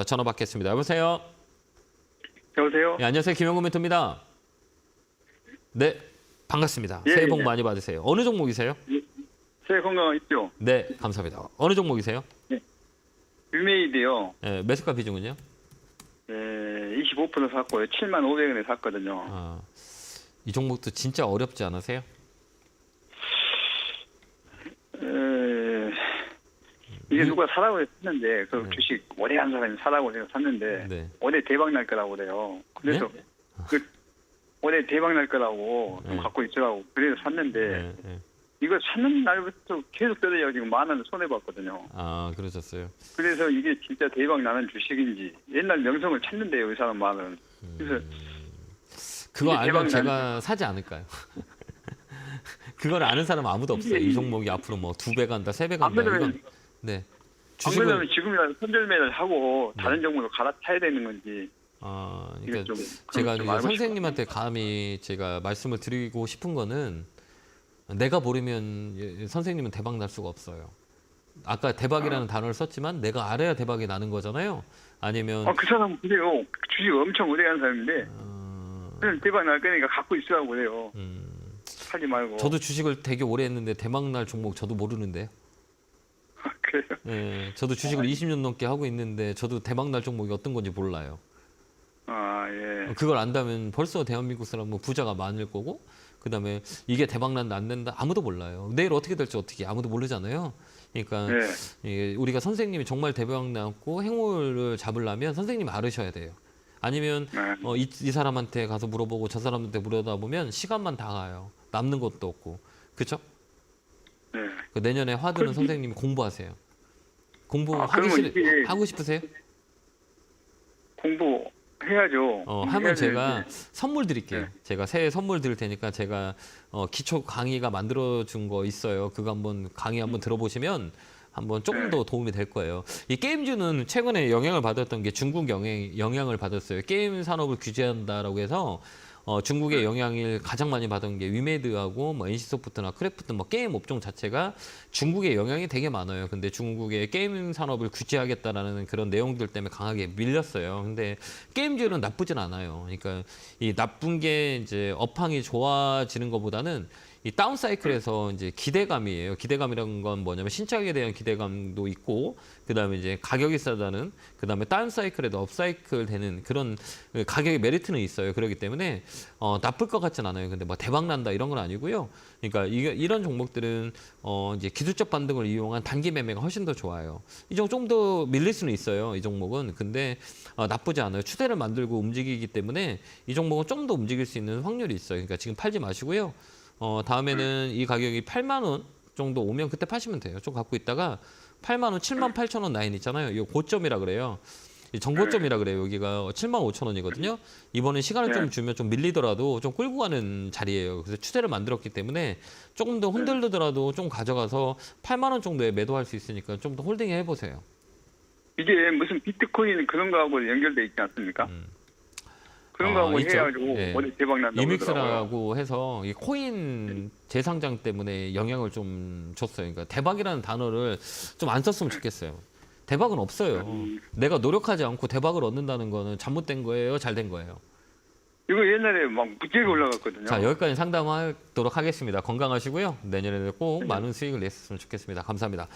자, 전화 받겠습니다. 여보세요. 여보세요? 네, 안녕하세요. 김영구 멘토입니다. 네, 반갑습니다. 예, 새해 복 예. 많이 받으세요. 어느 종목이세요? 새해 건강 있죠? 네, 감사합니다. 어느 종목이세요? 유메이드요. 네, 매수가 비중은요? 예, 25% 샀고요. 7만 500원에 샀거든요. 아, 이 종목도 진짜 어렵지 않으세요? 에, 이게 누가 사라고 했는데 그 네. 주식 오래 한 사람이 사라고 해서 샀는데 네. 올해 대박 날 거라고 그래요. 그래서 네? 그 올해 대박 날 거라고 좀 네. 갖고 있으라고 그래서 샀는데 네, 네. 이거 샀는 날부터 계속 떨어져 지금 만 원을 손해 봤거든요. 아, 그러셨어요. 그래서 이게 진짜 대박 나는 주식인지 옛날 명성을 찾는데요, 이 사람 말은. 그래서 그거 알면 제가 사지 않을까요? 그걸 아는 사람 아무도 없어요. 이 종목이 앞으로 뭐 두 배 간다, 세배안 간다. 이건 네. 안 주식을 그러면 지금이라도 선절매를 하고 네. 다른 종목으로 갈아타야 되는 건지 아, 이게 그러니까 좀 제가 그런 좀 이제 알고 선생님한테 감히 제가 말씀을 드리고 싶은 거는 내가 모르면 예, 선생님은 대박 날 수가 없어요. 아까 대박이라는 단어를 썼지만 내가 알아야 대박이 나는 거잖아요. 아니면 아, 그 사람은 그래요. 주식 엄청 오래 한 사람인데 어, 그냥 대박 날 거니까 갖고 있으라고 그래요. 음, 사지 말고. 저도 주식을 되게 오래 했는데 대박 날 종목 저도 모르는데요. 그래요. 예, 저도 주식을 20년 넘게 하고 있는데 저도 대박 날 종목이 어떤 건지 몰라요. 아 예. 그걸 안다면 벌써 대한민국 사람은 부자가 많을 거고 그다음에 이게 대박 난다 안 된다 아무도 몰라요. 내일 어떻게 될지 어떻게 아무도 모르잖아요. 그러니까 예. 이게 우리가 선생님이 정말 대박 났고 행운을 잡으려면 선생님이 알으셔야 돼요. 아니면 네. 어, 이, 이 사람한테 가서 물어보고 저 사람한테 물어다 보면 시간만 다 가요. 남는 것도 없고. 그렇죠? 네. 그 내년에 화두는 그럼 이- 선생님이 공부하세요. 공부 아, 하기 그러면 싫 이게- 하고 싶으세요? 공부 해야죠. 어, 해야 하면 제가 되는데. 선물 드릴게요. 네. 제가 새해 선물 드릴 테니까 제가 어, 기초 강의가 만들어 준 거 있어요. 그거 한번 강의 한번 들어보시면 한번 조금 네. 더 도움이 될 거예요. 이 게임주는 최근에 영향을 받았던 게 중국 영향, 영향을 받았어요. 게임 산업을 규제한다라고 해서 어, 중국의 영향을 가장 많이 받은 게 위메드하고 뭐 NC소프트나 크래프트 뭐 게임 업종 자체가 중국의 영향이 되게 많아요. 근데 중국의 게임 산업을 규제하겠다라는 그런 내용들 때문에 강하게 밀렸어요. 근데 게임주는 나쁘진 않아요. 그러니까 이 나쁜 게 이제 업황이 좋아지는 것보다는 이 다운 사이클에서 이제 기대감이에요. 기대감이라는 건 뭐냐면 신작에 대한 기대감도 있고 그다음에 이제 가격이 싸다는 그다음에 다운 사이클에도 업 사이클 되는 그런 그 가격의 메리트는 있어요. 그렇기 때문에 어 나쁠 것 같진 않아요. 근데 뭐 대박 난다 이런 건 아니고요. 그러니까 이 이런 종목들은 어 이제 기술적 반등을 이용한 단기 매매가 훨씬 더 좋아요. 이 종목 좀더 밀릴 수는 있어요. 이 종목은 근데 어, 나쁘지 않아요. 추세를 만들고 움직이기 때문에 이 종목은 좀 더 움직일 수 있는 확률이 있어요. 그러니까 지금 팔지 마시고요. 어, 다음에는 이 가격이 8만 원 정도 오면 그때 파시면 돼요. 좀 갖고 있다가 8만 원, 7만 8천 원 라인 있잖아요. 이거 고점이라 그래요. 이 정고점이라 그래요. 여기가 7만 5천 원이거든요. 이번에 시간을 좀 네. 주면 좀 밀리더라도 좀 끌고 가는 자리예요. 그래서 추세를 만들었기 때문에 조금 더 흔들리더라도 좀 가져가서 8만 원 정도에 매도할 수 있으니까 좀 더 홀딩 해 보세요. 이게 무슨 비트코인 그런 거하고 연결돼 있지 않습니까? 음. 그런 아, 거하고 있죠. 해가지고 예. 올해 대박 난다고 그러더라고요. 이믹스라고 해서 이 코인 재상장 때문에 영향을 좀 줬어요. 그러니까 대박이라는 단어를 좀 안 썼으면 좋겠어요. 대박은 없어요. 음. 내가 노력하지 않고 대박을 얻는다는 거는 잘못된 거예요, 잘 된 거예요. 이거 옛날에 막 무지하게 올라갔거든요. 자, 여기까지 상담하도록 하겠습니다. 건강하시고요. 내년에는 꼭 많은 수익을 냈으면 좋겠습니다. 감사합니다.